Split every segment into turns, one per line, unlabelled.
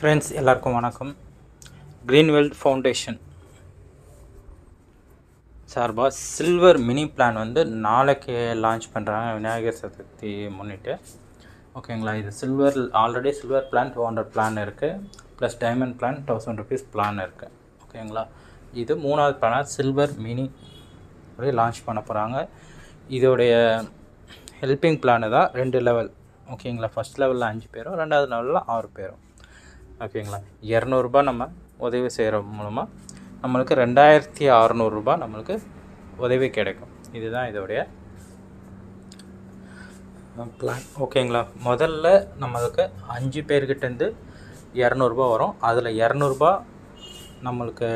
Friends எல்லாருக்கும் வணக்கம். Greenveld foundation சார்பாக சில்வர் மினி பிளான் வந்து நாளைக்கு லான்ச் பண்ணுறாங்க விநாயகர் சதுர்த்தி முன்னிட்டு. ஓகேங்களா இது silver already silver plan two hundred plan இருக்குது plus diamond plan thousand rupees plan இருக்குது ஓகேங்களா இது மூணாவது பிளானாக சில்வர் மினி லான்ச் பண்ண போகிறாங்க இதோடைய ஹெல்பிங் பிளானு தான் ரெண்டு லெவல் ஓகேங்களா ஃபஸ்ட் லெவலில் அஞ்சு பேரும் ரெண்டாவது லெவலில் ஆறு பேரும். ஓகேங்களா? இரநூறுபா நம்ம உதவி செய்கிற மூலமாக நம்மளுக்கு ரெண்டாயிரத்தி அறநூறுரூபா நம்மளுக்கு உதவி கிடைக்கும். இதுதான் இதோடைய பிளான் ஓகேங்களா? முதல்ல நம்மளுக்கு அஞ்சு பேர்கிட்டேருந்து இரநூறுபா வரும். அதில் இரநூறுபா நம்மளுக்கு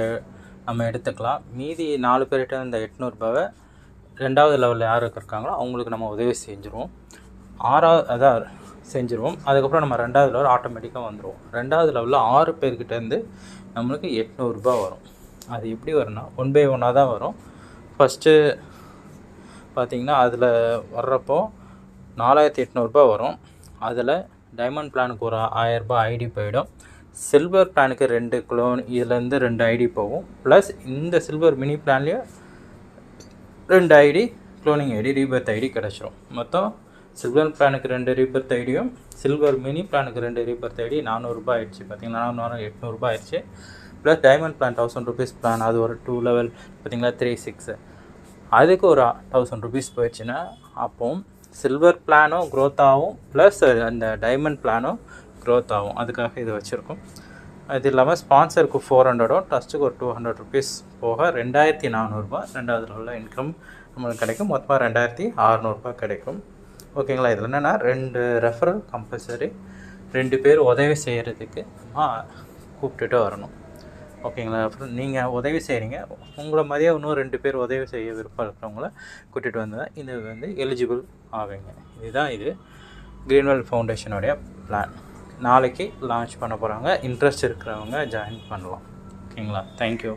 நம்ம எடுத்துக்கலாம். மீதி நாலு பேர்கிட்ட இந்த எட்நூறுபாவை ரெண்டாவது லெவலில் யாருக்கு இருக்காங்களோ அவங்களுக்கு நம்ம உதவி செஞ்சுருவோம். ஆறாவது அதான் செஞ்சுருவோம். அதுக்கப்புறம் நம்ம ரெண்டாவது லெவல் ஆட்டோமேட்டிக்காக வந்துடுவோம் ரெண்டாவது லெவலில் ஆறு பேர்கிட்டேருந்து நம்மளுக்கு எட்நூறுபா வரும். அது எப்படி வரும்னா ஒன் பை ஒன்னாக தான் வரும். ஃபஸ்ட்டு பார்த்திங்கன்னா அதில் வர்றப்போ நாலாயிரத்தி எட்நூறுபா வரும். அதில் டைமண்ட் பிளானுக்கு ஒரு ஆயரரூபா ஐடி போயிடும். சில்வர் பிளானுக்கு ரெண்டு குளோன் இதுலேருந்து ரெண்டு ஐடி போகும். ப்ளஸ் இந்த சில்வர் மினி பிளான்லேயே ரெண்டு ID cloning ID rebirth ID கிடச்சிரும். மொத்தம் சில்வர் பிளானுக்கு ரெண்டு ரீபர்த் ஐடியும் சில்வர் மினி பிளானுக்கு ரெண்டு ரீபர்த் ஐடி நானூறுரூபா ஆயிடுச்சு. பார்த்தீங்கன்னா நானூறு எட்நூறுபா ஆயிடுச்சு. Plus diamond plan thousand rupees plan அது ஒரு டூ லெவல் பார்த்தீங்களா த்ரீ சிக்ஸு அதுக்கு ஒரு தௌசண்ட் ருபீஸ் போயிடுச்சுன்னா அப்போ சில்வர் பிளானும் க்ரோத் ஆகும் ப்ளஸ் அந்த டைமண்ட் பிளானும் க்ரோத் ஆகும். அதுக்காக இது வச்சுருக்கோம். அது இல்லாமல் ஸ்பான்சருக்கு ஃபோர் ஹண்ட்ரடும் ட்ரஸ்ட்டுக்கு ஒரு டூ ஹண்ட்ரட் ருபீஸ் போக ரெண்டாயிரத்தி நானூறுரூபா ரெண்டாவது உள்ள இன்கம் நம்மளுக்கு கிடைக்கும். மொத்தமாக ரெண்டாயிரத்தி அறநூறுபா கிடைக்கும். ஓகேங்களா? இதில் என்னென்னா ரெண்டு ரெஃபரல் கம்பல்சரி ரெண்டு பேர் உதவி செய்கிறதுக்கு நம்ம கூப்பிட்டுட்டு வரணும். ஓகேங்களா? அப்புறம் நீங்கள் உதவி செய்கிறீங்க உங்களை மாதிரியே இன்னும் ரெண்டு பேர் உதவி செய்ய விருப்பம் இருக்கிறவங்கள கூட்டிகிட்டு வந்து இது வந்து எலிஜிபிள் ஆவீங்க. இதுதான் இது க்ரீன்வெல் ஃபவுண்டேஷனுடைய பிளான் நாளைக்கு லான்ச் பண்ண போகிறாங்க இன்ட்ரெஸ்ட் இருக்கிறவங்க ஜாயின் பண்ணலாம். ஓகேங்களா? தேங்க்யூ